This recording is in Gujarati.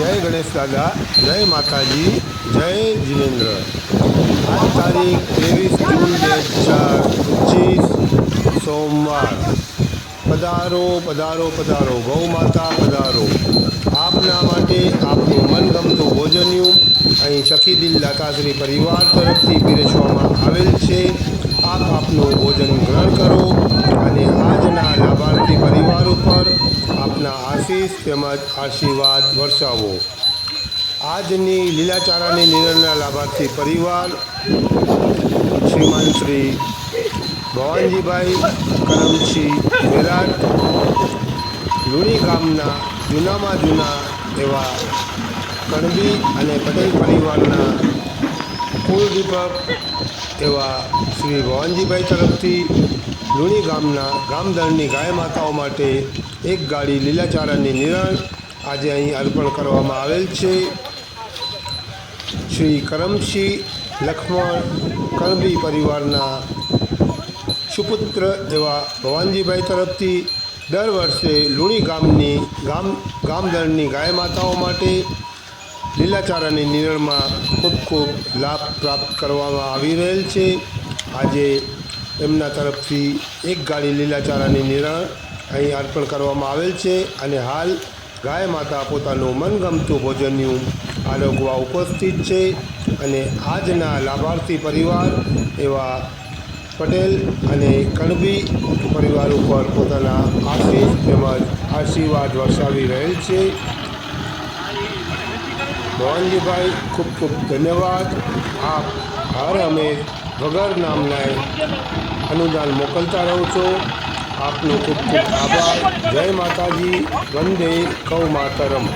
જય ગણેશ દાદા, જય માતાજી, જય જીનેન્દ્ર. આજ તારીખ ત્રેવીસ જૂન બે હજાર પચીસ, સોમવાર. પધારો પધારો પધારો. ગૌ માતા, પધારો. આપના માટે આપનું મનગમતું ભોજન્યું અહીં સખી દિલ દાતાશ્રી પરિવાર તરફથી પીરસવામાં આવેલ છે. આપ આપનું ભોજન ગ્રહણ કરો અને આજના લાભાર્થી પરિવાર ઉપર આપના આશીષ તેમજ આશીર્વાદ વરસાવો. આજની લીલાચારાની નિર્ણયના લાભાર્થી પરિવાર, શ્રીમાન શ્રી ભવાનજીભાઈ કરમસિંહ વિરાટ લુણી ગામના જૂનામાં જૂના એવા કણબી અને પટેલ પરિવારના કુલદીપક એવા શ્રી ભવાનજીભાઈ તરફથી લુણી ગામના ગામધણની ગાય માતાઓ માટે એક ગાડી લીલાચારાની નિરણ આજે અહીં અર્પણ કરવામાં આવેલ છે. શ્રી કરમસિંહ લખમણ કરબી પરિવારના સુપુત્ર એવા ભવાનજીભાઈ તરફથી દર વર્ષે લુણી ગામની ગામ ગામદળની ગાય માતાઓ માટે લીલાચારાની નિરણમાં ખૂબ ખૂબ લાભ પ્રાપ્ત કરવામાં આવી રહેલ છે. આજે એમના તરફથી એક ગાડી લીલાચારાની નિરણ અહીં અર્પણ કરવામાં આવેલ છે અને હાલ ગાય માતા પોતાનું મનગમતું ભોજનનું આરોગવા ઉપસ્થિત છે અને આજના લાભાર્થી પરિવાર એવા પટેલ અને કણબી પરિવાર ઉપર પોતાના આશીષ તેમજ આશીર્વાદ વરસાવી રહેલ છે. ભવાનજીભાઈ ખૂબ ખૂબ ધન્યવાદ. આપ હર અમે વગર નામના અનુદાન મોકલતા રહો છો. આપનો ખૂબ ખૂબ આભાર. જય માતાજી. વંદે કૌ માતરમ